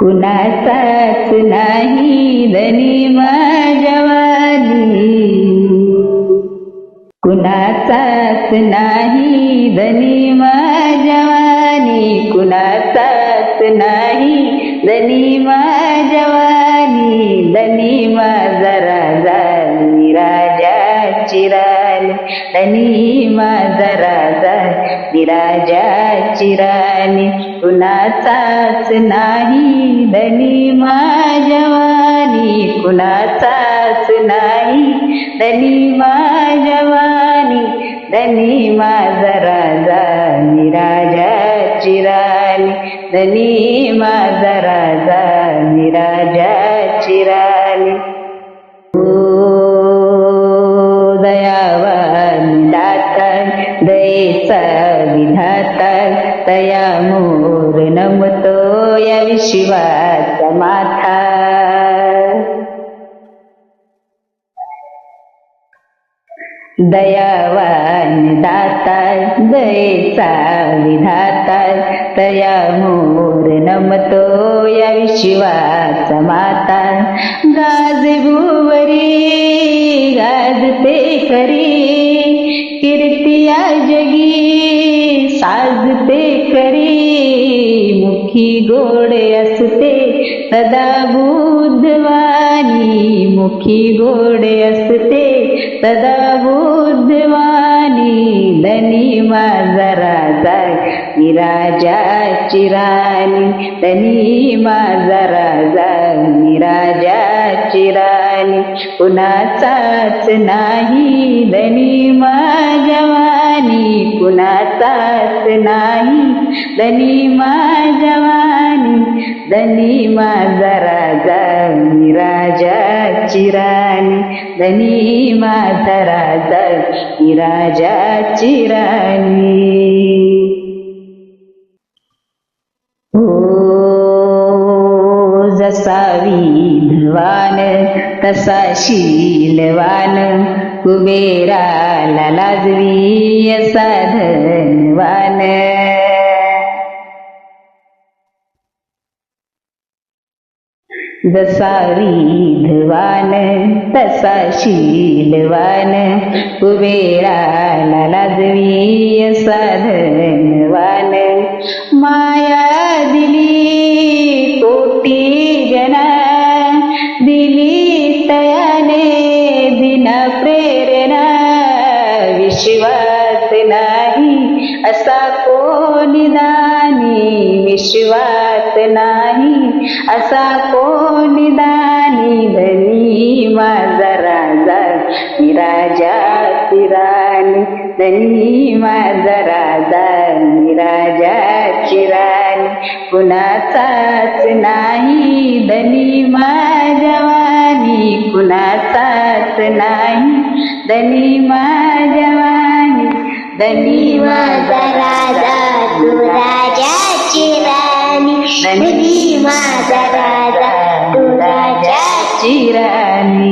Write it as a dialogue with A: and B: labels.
A: कुणाचाच नाही धनी माझ्यावानी कुणाचाच नाही धनी माझ्यावानी कुणाचाच नाही धनी माझ्यावानी धनी मा चिराल माझा राजा निराजा राजा चिराने कुणाचाच नाही धनी माझ्यावानी कुणाचाच नाही धनी माझ्यावानी धनी माझा राजा निराजा राजा चिराने धनी माझा राजा निराजा तया मोर नमतो या विश्वाचा माथा. दयावान दाता दयेचा विधाता तया मोर नमतो या विश्वाचा माता गाज भुवरी गाजते करी किर मुखी गोडे असते. सदा बुद्धवानी मुखी गोडे असते. सदा बुद्धवानी धनी माझा राजा निराजा राजा चिरानी धनी माझा राजा निराजा राजा चिरानी कुणाचाच नाही धनी मा कुणाचाच नाही. धनी माझवानी धनी माझा राजा मी राजा राणी. धनी माझा राजा मी राजा राणी. हो जसा विधवान तसा शीलवान कुबेराला लाजवी असा धनवान जसा विधवान तसा शीलवान कुबेराला लाजवी असा न प्रेरणा विश्वास नाही. असा कोणी दानी विश्वास नाही. असा कोणी दानी धनी माझा राजा मी राजा चिराणी धनी माझा राजा मी राजा चिराणी कुणाचाच नाही धनी माझ्या धनी माझ्यावानी धनी
B: माझा राजा तू राजाची राणी. धनी माझा राजा तू राजा
A: राणी.